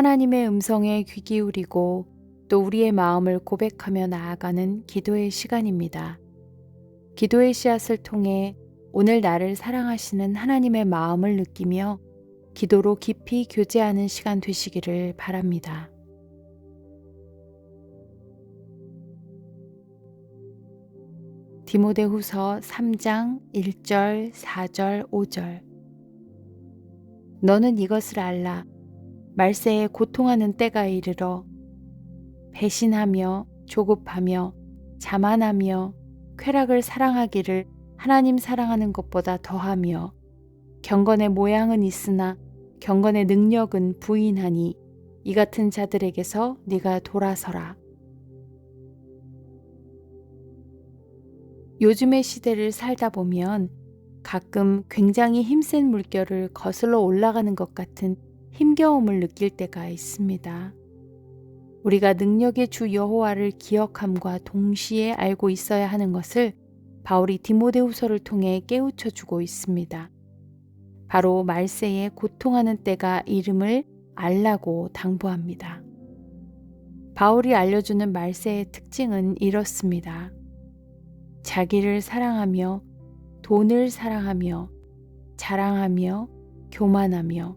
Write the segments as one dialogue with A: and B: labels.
A: 하나님의 음성에 귀 기울이고 또 우리의 마음을 고백하며 나아가는 기도의 시간입니다. 기도의 씨앗을 통해 오늘 나를 사랑하시는 하나님의 마음을 느끼며 기도로 깊이 교제하는 시간 되시기를 바랍니다. 디모데 후서 3장 1절, 4절, 5절 너는 이것을 알라 말세에 고통하는 때가 이르러 배신하며 조급하며 자만하며 쾌락을 사랑하기를 하나님 사랑하는 것보다 더하며 경건의 모양은 있으나 경건의 능력은 부인하니 이 같은 자들에게서 네가 돌아서라. 요즘의 시대를 살다 보면 가끔 굉장히 힘센 물결을 거슬러 올라가는 것 같은 힘겨움을 느낄 때가 있습니다. 우리가 능력의 주 여호와를 기억함과 동시에 알고 있어야 하는 것을 바울이 디모데후서를 통해 깨우쳐 주고 있습니다. 바로 말세에 고통하는 때가 이름을 알라고 당부합니다. 바울이 알려주는 말세의 특징은 이렇습니다. 자기를 사랑하며 돈을 사랑하며 자랑하며 교만하며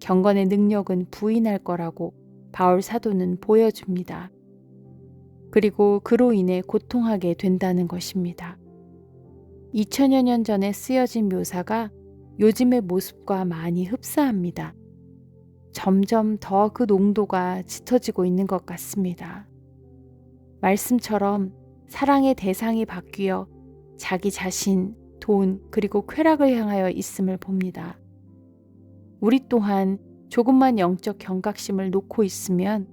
A: 경건의 능력은 부인할 거라고 바울 사도는 보여줍니다. 그리고 그로 인해 고통하게 된다는 것입니다. 2000여 년 전에 쓰여진 묘사가 요즘의 모습과 많이 흡사합니다. 점점 더 그 농도가 짙어지고 있는 것 같습니다. 말씀처럼 사랑의 대상이 바뀌어 자기 자신, 돈, 그리고 쾌락을 향하여 있음을 봅니다. 우리 또한 조금만 영적 경각심을 놓고 있으면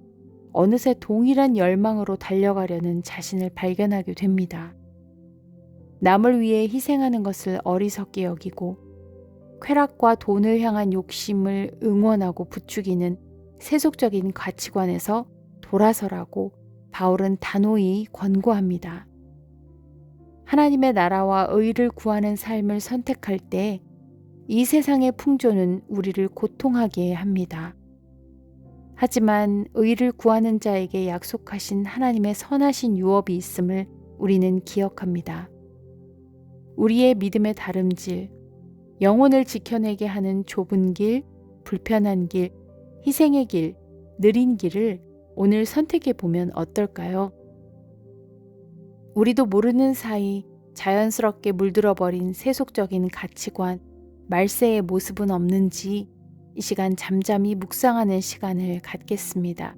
A: 어느새 동일한 열망으로 달려가려는 자신을 발견하게 됩니다. 남을 위해 희생하는 것을 어리석게 여기고 쾌락과 돈을 향한 욕심을 응원하고 부추기는 세속적인 가치관에서 돌아서라고 바울은 단호히 권고합니다. 하나님의 나라와 의를 구하는 삶을 선택할 때 이 세상의 풍조는 우리를 고통하게 합니다. 하지만 의를 구하는 자에게 약속하신 하나님의 선하신 유업이 있음을 우리는 기억합니다. 우리의 믿음의 다름질, 영혼을 지켜내게 하는 좁은 길, 불편한 길, 희생의 길, 느린 길을 오늘 선택해 보면 어떨까요? 우리도 모르는 사이 자연스럽게 물들어 버린 세속적인 가치관, 말세의 모습은 없는지 이 시간 잠잠히 묵상하는 시간을 갖겠습니다.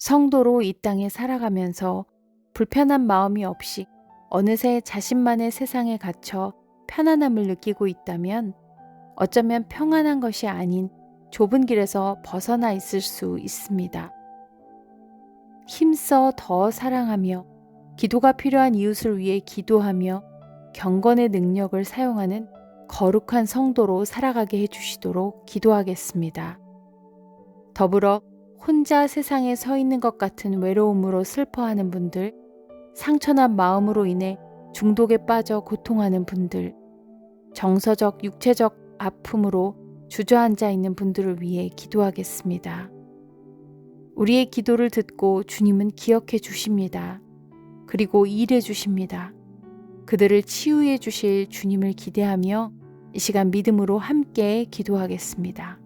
A: 성도로 이 땅에 살아가면서 불편한 마음이 없이 어느새 자신만의 세상에 갇혀 편안함을 느끼고 있다면 어쩌면 평안한 것이 아닌 좁은 길에서 벗어나 있을 수 있습니다. 힘써 더 사랑하며 기도가 필요한 이웃을 위해 기도하며 경건의 능력을 사용하는 거룩한 성도로 살아가게 해주시도록 기도하겠습니다. 더불어 혼자 세상에 서 있는 것 같은 외로움으로 슬퍼하는 분들, 상처난 마음으로 인해 중독에 빠져 고통하는 분들, 정서적, 육체적 아픔으로 주저앉아 있는 분들을 위해 기도하겠습니다. 우리의 기도를 듣고 주님은 기억해 주십니다. 그리고 일해 주십니다. 그들을 치유해 주실 주님을 기대하며 이 시간 믿음으로 함께 기도하겠습니다.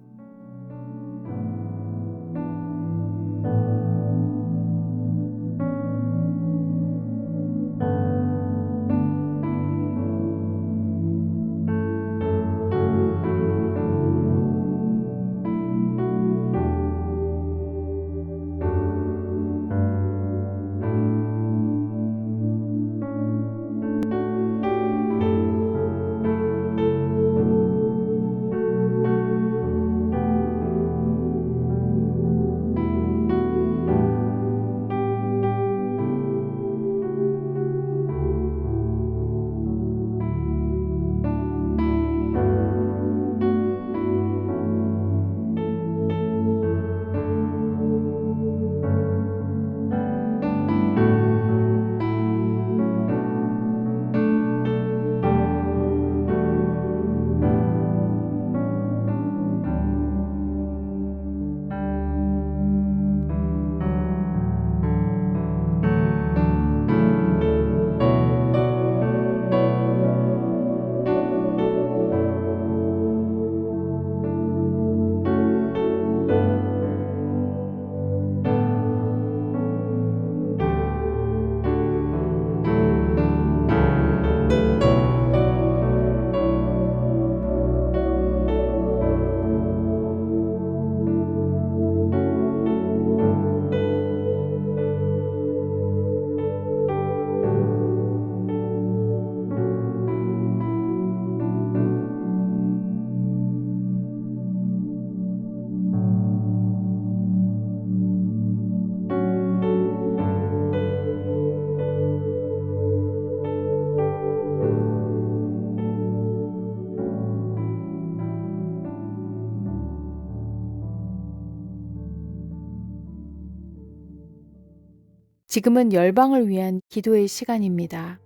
A: 지금은 열방을 위한 기도의 시간입니다.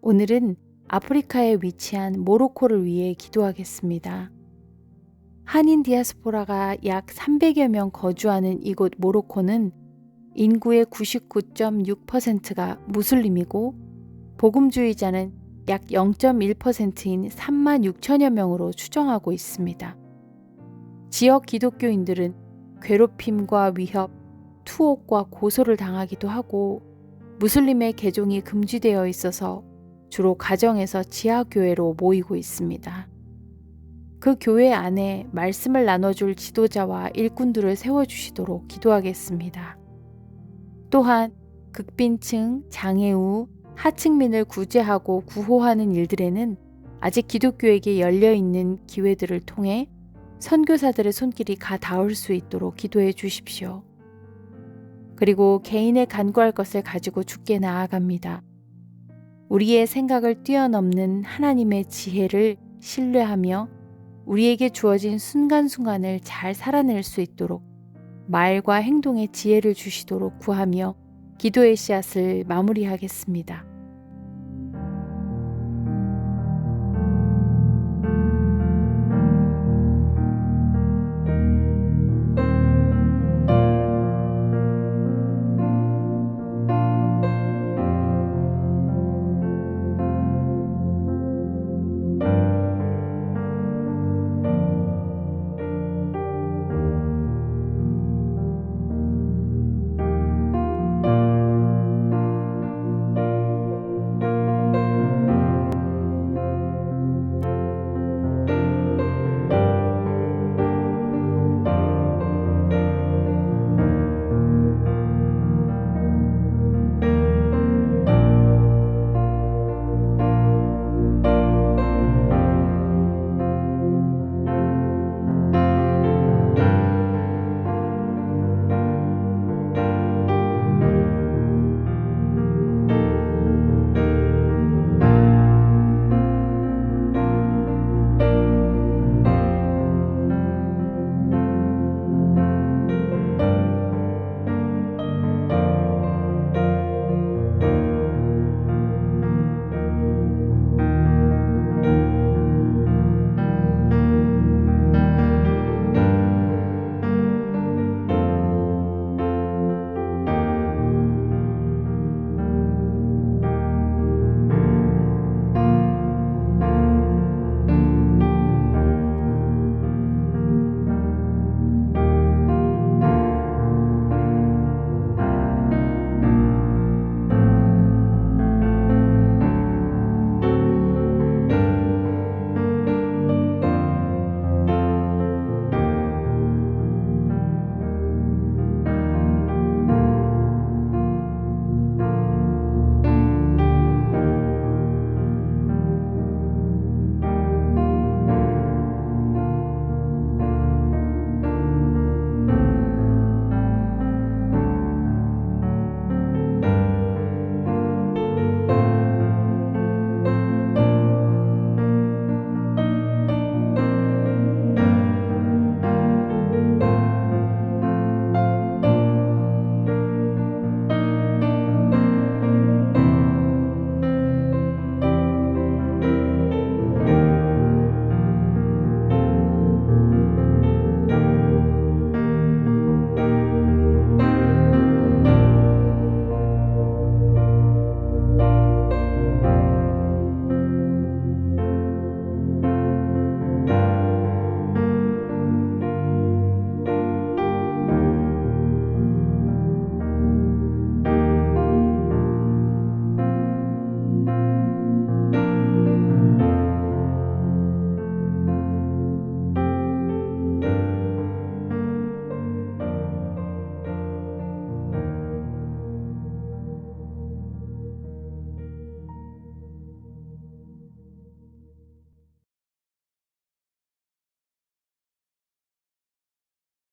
A: 오늘은 아프리카에 위치한 모로코를 위해 기도하겠습니다. 한인 디아스포라가 약 300여 명 거주하는 이곳 모로코는 인구의 99.6%가 무슬림이고 복음주의자는 약 0.1%인 3만 6천여 명으로 추정하고 있습니다. 지역 기독교인들은 괴롭힘과 위협, 투옥과 고소를 당하기도 하고 무슬림의 개종이 금지되어 있어서 주로 가정에서 지하교회로 모이고 있습니다. 그 교회 안에 말씀을 나눠줄 지도자와 일꾼들을 세워주시도록 기도하겠습니다. 또한 극빈층, 장애우, 하층민을 구제하고 구호하는 일들에는 아직 기독교에게 열려있는 기회들을 통해 선교사들의 손길이 가 닿을 수 있도록 기도해 주십시오. 그리고 개인의 간구할 것을 가지고 죽게 나아갑니다. 우리의 생각을 뛰어넘는 하나님의 지혜를 신뢰하며 우리에게 주어진 순간순간을 잘 살아낼 수 있도록 말과 행동의 지혜를 주시도록 구하며 기도의 씨앗을 마무리하겠습니다.